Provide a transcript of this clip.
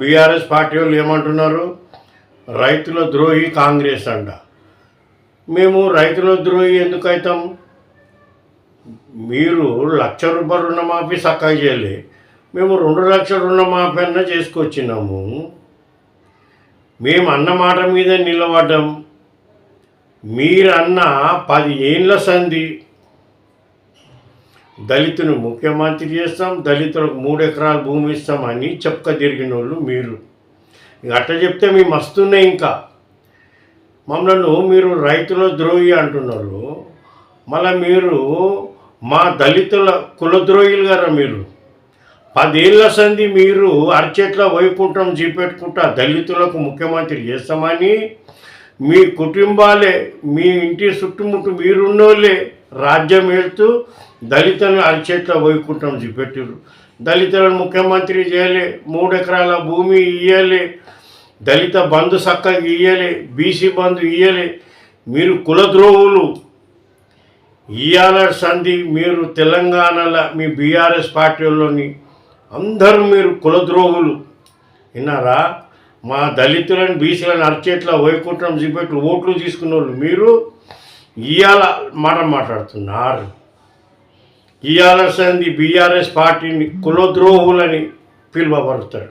BRS party వాళ్ళు ఏమంటున్నారు? రైతుల ద్రోహి కాంగ్రెస్ అంట. మేము రైతుల ద్రోహి ఎందుకు అవుతాం మీరు లక్ష రూపాయలు రుణమాఫీ సక్కగా చేయలే. మేము రెండు లక్షల రుణమాఫీ అన్న చేసుకొచ్చినాము. మేము అన్న మాట మీద నిలబడ్డాం. మీరన్న పది ఏళ్ళ సంధి దళితుని ముఖ్యమంత్రి చేస్తాం దళితులకు మూడు ఎకరాల భూమి ఇస్తామని చెప్పుక తిరిగిన వాళ్ళు మీరు. ఇక అట్లా చెప్తే మేము వస్తున్నాయి ఇంకా. మమ్మల్ని మీరు రైతుల ద్రోహి అంటున్నారు. మళ్ళీ మీరు మా దళితుల కులద్రోహిలు గారా మీరు. పదేళ్ళ సంధి మీరు అరచేట్ల వైకుంఠం చూపెట్టుకుంటా దళితులకు ముఖ్యమంత్రి చేస్తామని మీ కుటుంబాలే మీ ఇంటి చుట్టుముట్టు మీరున్నోళ్ళే రాజ్యం వెళ్తూ దళితులను అరచేట్ల వైకుంఠం చూపెట్టారు దళితులను ముఖ్యమంత్రి చేయాలి మూడు ఎకరాల భూమి ఇయ్యాలి దళిత బంధు చక్కగా ఇయ్యాలి బీసీ బంధు ఇయ్యాలి. మీరు కులద్రోహులు. ఇయాల సంధి మీరు తెలంగాణలో మీ బీఆర్ఎస్ పార్టీలోని అందరూ మీరు కులద్రోహులు. విన్నారా? మా దళితులను బీసీలను అరచేట్ల వైకుంఠం చూపెట్లు ఓట్లు తీసుకున్న వాళ్ళు మీరు ఇవాళ మాట మాట్లాడుతున్నారు. టీఆర్ఎస్ అంది బీఆర్ఎస్ పార్టీని కులద్రోహులని పిలువబడతారు